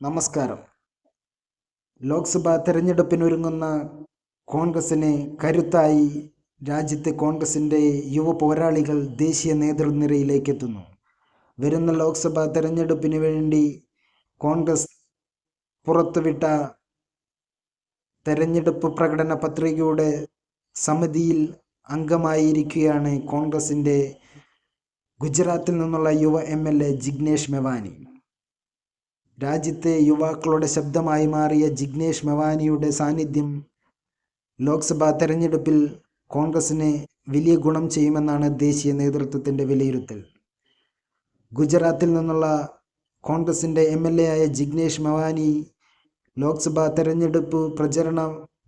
നമസ്കാരം. ലോക്സഭാ തെരഞ്ഞെടുപ്പിനൊരുങ്ങുന്ന കോൺഗ്രസിനെ കരുത്തായി രാജ്യത്തെ കോൺഗ്രസിന്റെ യുവ പോരാളികൾ ദേശീയ നേതൃനിരയിലേക്ക് എത്തുന്നു വരുന്ന ലോക്സഭാ തെരഞ്ഞെടുപ്പിന് വേണ്ടി കോൺഗ്രസ് പുറത്തുവിട്ട തെരഞ്ഞെടുപ്പ് പ്രകടന പത്രികയുടെ സമിതിയിൽ അംഗമായിരിക്കുകയാണ് കോൺഗ്രസിന്റെ ഗുജറാത്തിൽ നിന്നുള്ള യുവ M L A Jignesh Mevani. രാജ്യത്തെ യുവാക്കളുടെ ശബ്ദമായി മാറിയ ജിഗ്നേഷ് മെവാനിയുടെ സാന്നിധ്യം ലോക്സഭാ തെരഞ്ഞെടുപ്പിൽ കോൺഗ്രസിന് വലിയ ഗുണം ചെയ്യുമെന്നാണ് ദേശീയ നേതൃത്വത്തിന്റെ വിലയിരുത്തൽ. ഗുജറാത്തിൽ നിന്നുള്ള കോൺഗ്രസിന്റെ എം എൽ എ ആയ ജിഗ്നേഷ് മെവാനി ലോക്സഭാ തെരഞ്ഞെടുപ്പ് പ്രചരണ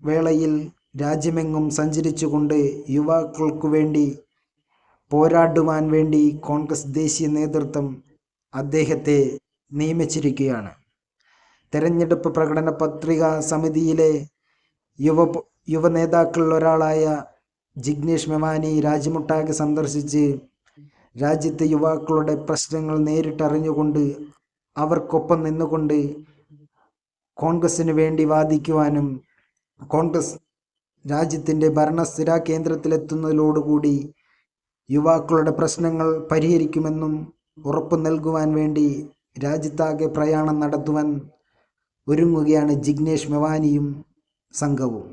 വേളയിൽ രാജ്യമെങ്ങും സഞ്ചരിച്ചുകൊണ്ട് യുവാക്കൾക്കു വേണ്ടി പോരാടുവാൻ വേണ്ടി കോൺഗ്രസ് ദേശീയ നേതൃത്വം അദ്ദേഹത്തെ നിയമിച്ചിരിക്കുകയാണ്. തെരഞ്ഞെടുപ്പ് പ്രകടന പത്രിക സമിതിയിലെ യുവ യുവ നേതാക്കളിൽ ഒരാളായ ജിഗ്നേഷ് മെവാനി രാജ്യമൊട്ടാകെ സന്ദർശിച്ച് രാജ്യത്തെ യുവാക്കളുടെ പ്രശ്നങ്ങൾ നേരിട്ടറിഞ്ഞുകൊണ്ട് അവർക്കൊപ്പം നിന്നുകൊണ്ട് കോൺഗ്രസ്സിന് വേണ്ടി വാദിക്കുവാനും കോൺഗ്രസ് രാജ്യത്തിന്റെ ഭരണസ്ഥിര കേന്ദ്രത്തിലെത്തുന്നതിലോടുകൂടി യുവാക്കളുടെ പ്രശ്നങ്ങൾ പരിഹരിക്കുമെന്നും ഉറപ്പു നൽകുവാൻ വേണ്ടി രാജ്യത്താകെ പ്രയാണം നടത്തുവാൻ ഒരുങ്ങുകയാണ് ജിഗ്നേഷ് മെവാനിയും സംഘവും.